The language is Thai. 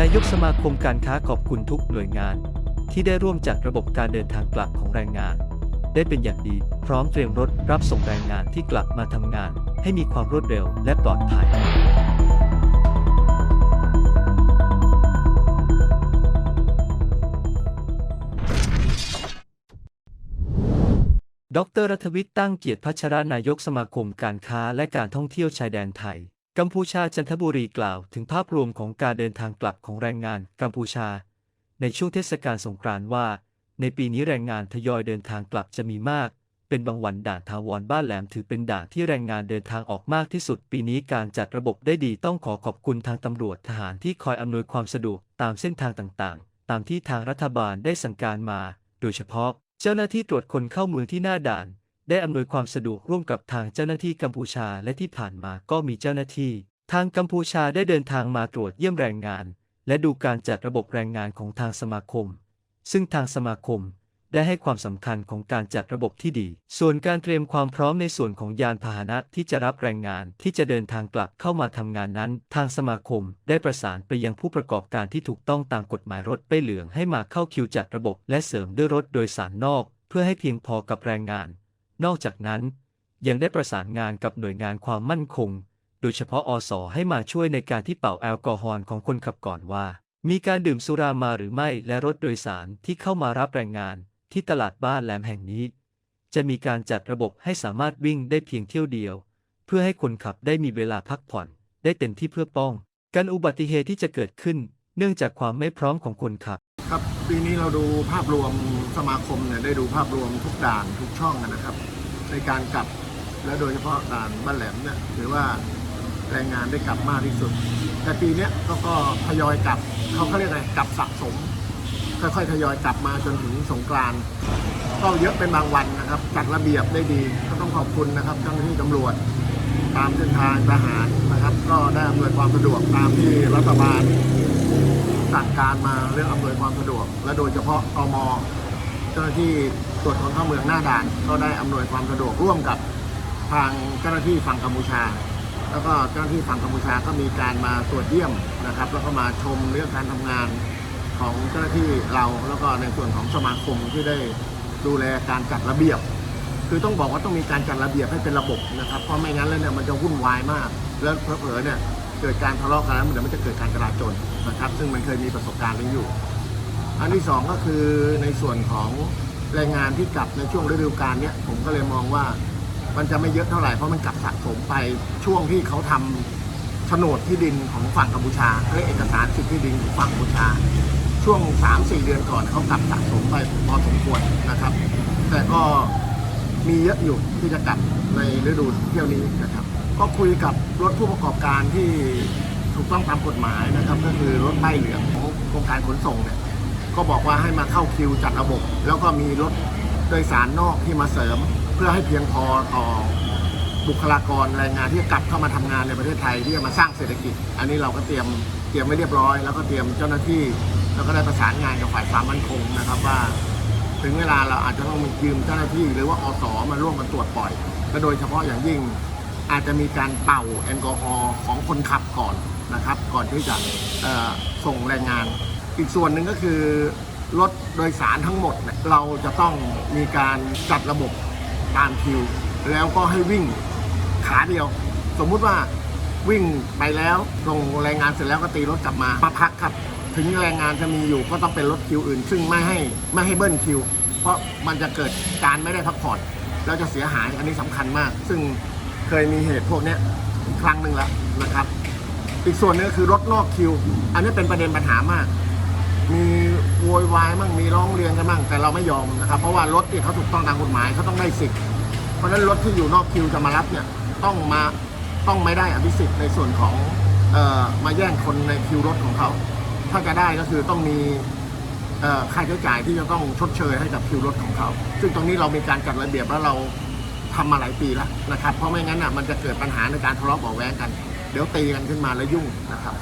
นายกสมาคมการค้าขอบคุณทุกหน่วยงาน ที่ได้ร่วมจัดระบบการเดินทางกลับของแรงงาน ได้เป็นอย่างดีพร้อมเตรียมรถรับส่งแรงงานที่กลับมาทำงาน ให้มีความรวดเร็วและปลอดภัยดรรัฐวิทย์ตั้งเกียรติพัชรานายกสมาคมการค้าและการท่องเที่ยวชายแดนไทย กัมพูชาจันทบุรีกล่าวถึงภาพรวมของการเดินทางกลับของแรงงานกัมพูชา ในช่วงเทศกาลสงกรานต์ว่า ในปีนี้แรงงานทยอยเดินทางกลับจะมีมาก เป็นบางวันด่านทาวรบ้านแหลมถือเป็นด่านที่แรงงานเดินทางออกมากที่สุด ปีนี้การจัดระบบได้ดีต้องขอขอบคุณทางตำรวจทหารที่คอยอำนวยความสะดวกตามเส้นทางต่างๆ ตามที่ทางรัฐบาลได้สั่งการมา โดยเฉพาะ เจ้าหน้าที่ตรวจคนเข้าเมืองที่หน้าด่าน ได้อำนวยความสะดวกร่วมกับทางเจ้าหน้าที่กัมพูชาและที่ผ่านมาก็มีเจ้าหน้าที่ ทางกัมพูชาได้เดินทางมาตรวจเยี่ยมแรงงาน และดูการจัดระบบแรงงานของทางสมาคม ซึ่งทางสมาคมได้ให้ความสำคัญของการจัดระบบที่ดี ส่วนการเตรียมความพร้อมในส่วนของยานพาหนะที่จะรับแรงงานที่จะเดินทางกลับเข้ามาทำงานนั้น ทางสมาคมได้ประสานไปยังผู้ประกอบการที่ถูกต้องตามกฎหมายรถไปเหลืองให้มาเข้าคิวจัดระบบ และเสริมด้วยรถโดยสารนอก เพื่อให้เพียงพอกับแรงงาน นอกจากนั้น ยังได้ประสานงานกับหน่วยงานความมั่นคง โดยเฉพาะอสให้มาช่วยในการที่เป่าแอลกอฮอล์ของคนขับก่อนว่า มีการดื่มสุรามาหรือไม่และรถโดยสารที่เข้ามารับแรงงานที่ตลาดบ้านแหลมแห่งนี้ จะมีการจัดระบบให้สามารถวิ่งได้เพียงเที่ยวเดียว เพื่อให้คนขับได้มีเวลาพักผ่อน ได้เต็มที่เพื่อป้อง กันอุบัติเหตุที่จะเกิดขึ้น เนื่องจากความไม่พร้อมของคนขับ ครับ ปีนี้เราดูภาพรวมสมาคมเนี่ยได้ดูภาพรวมทุกด่านทุกช่องนะครับ ในการกลับและโดยเฉพาะด่านบ้านแหลมเนี่ยถือว่าแรงงานได้กลับมากที่สุด แต่ปีเนี้ยก็ก็ทยอยกลับเขาเขาเรียกอะไรกลับสะสมค่อยๆทยอยกลับมาจนถึงสงกรานต์ก็เยอะเป็นบางวันนะครับจัดระเบียบได้ดีก็ต้องขอบคุณนะครับเจ้าหน้าที่ตำรวจ ตามเส้นทางทหารนะครับ ก็ได้อำนวยความสะดวกตามที่รัฐบาล สั่งการมาเรื่องอำนวยความสะดวก และโดยเฉพาะตมเจ้าหน้าที่ตรวจคนเข้าเมืองหน้าด่าน ก็ได้อำนวยความสะดวกร่วมกับทางเจ้าหน้าที่ฝั่งกัมพูชา แล้วก็เจ้าหน้าที่ฝั่งกัมพูชาก็มีการมาตรวจเยี่ยมนะครับ แล้วก็มาชมเรื่องการทำงานของเจ้าหน้าที่เราแล้วก็ในส่วนของสมาคมที่ได้ดูแลการจัดระเบียบ คือต้องบอกว่าต้องมีการจัดระเบียบให้เป็นระบบนะครับเพราะไม่งั้นแล้วเนี่ยมันจะวุ่นวายมาก แล้วเผลอๆเนี่ย เกิดการทะเลาะกันแล้วมันเดี๋ยวมันจะเกิดการจราจนนะครับ ซึ่งมันเคยมีประสบการณ์นี้อยู่ อันที่สองก็คือในส่วนของแรงงานที่กลับในช่วงฤดูกาลเนี่ยผมก็เลยมองว่ามันจะไม่เยอะเท่าไหร่เพราะมันกลับสะสมไปช่วงที่เขาทำโฉนดที่ดินของฝั่งกัมพูชาเรียกเอกสารสิทธิที่ดินของฝั่งกัมพูชา ช่วง 3-4 เดือนก่อนเขากลับสะสมไปพอสมควรนะครับ แต่ก็มีเยอะอยู่ที่จะกลับในฤดูเที่ยวนี้นะครับ ก็คุยกับรถผู้ประกอบการที่ถูกต้องตามกฎหมายนะครับ ก็คือรถป้ายเหลืองของโครงการขนส่งเนี่ยก็บอกว่าให้มาเข้าคิวจัดระบบ แล้วก็มีรถโดยสารนอกที่มาเสริม เพื่อให้เพียงพอต่อบุคลากรแรงงานที่กลับเข้ามาทำงานในประเทศไทยที่จะมาสร้างเศรษฐกิจ อันนี้เราก็เตรียมเตรียมไว้เรียบร้อย แล้วก็เตรียมเจ้าหน้าที่ แล้วก็ได้ประสานงานกับฝ่ายความมั่นคงนะครับว่า ถึงเวลาเราอาจจะต้องมียืมเจ้าหน้าที่ หรือว่าอสมาร่วมกันตรวจปล่อยและโดยเฉพาะอย่างยิ่ง อาจจะมีการเป่าแอลกอฮอล์ของคนขับก่อนนะครับ ก่อนที่จะส่งแรงงาน อีกส่วนหนึ่งก็คือรถโดยสารทั้งหมด เราจะต้องมีการจัดระบบตามคิว แล้วก็ให้วิ่งขาเดียว สมมุติว่าวิ่งไปแล้วส่งแรงงานเสร็จแล้วก็ตีรถกลับมามาพักครับ ถึงแรงงานจะมีอยู่ก็ต้องเป็นรถคิวอื่น ซึ่งไม่ให้ไม่ให้เบิ้ลคิว เพราะมันจะเกิดการไม่ได้พักผ่อนแล้วจะเสียหายอันนี้สำคัญมาก ซึ่ง เคยมีเหตุพวกนี้ครั้งหนึ่งแล้วนะครับ อีกส่วนนึงก็คือรถนอกคิว อันนี้เป็นประเด็นปัญหามาก มีโวยวายมั่งมีร้องเรียนกันมั่งแต่เราไม่ยอมนะครับ เพราะว่ารถที่เขาถูกต้องตามกฎหมายเขาต้องได้สิทธิ์เพราะฉะนั้นรถที่อยู่นอกคิวจะมารับเนี่ยต้องมาต้องไม่ได้อภิสิทธิ์ในส่วนของเอ่อมาแย่งคนในคิวรถของเขา ถ้าจะได้ก็คือต้องมีเอ่อค่าใช้จ่ายที่จะต้องชดเชยให้กับคิวรถของเขา ซึ่งตรงนี้เรามีการจัดระเบียบแล้วเรา ทำมาหลายปีแล้วนะครับ เพราะไม่งั้นอะมันจะเกิดปัญหาในการทะเลาะเบาะแว้งกัน เดี๋ยวตีกันขึ้นมาแล้วยุ่งนะครับ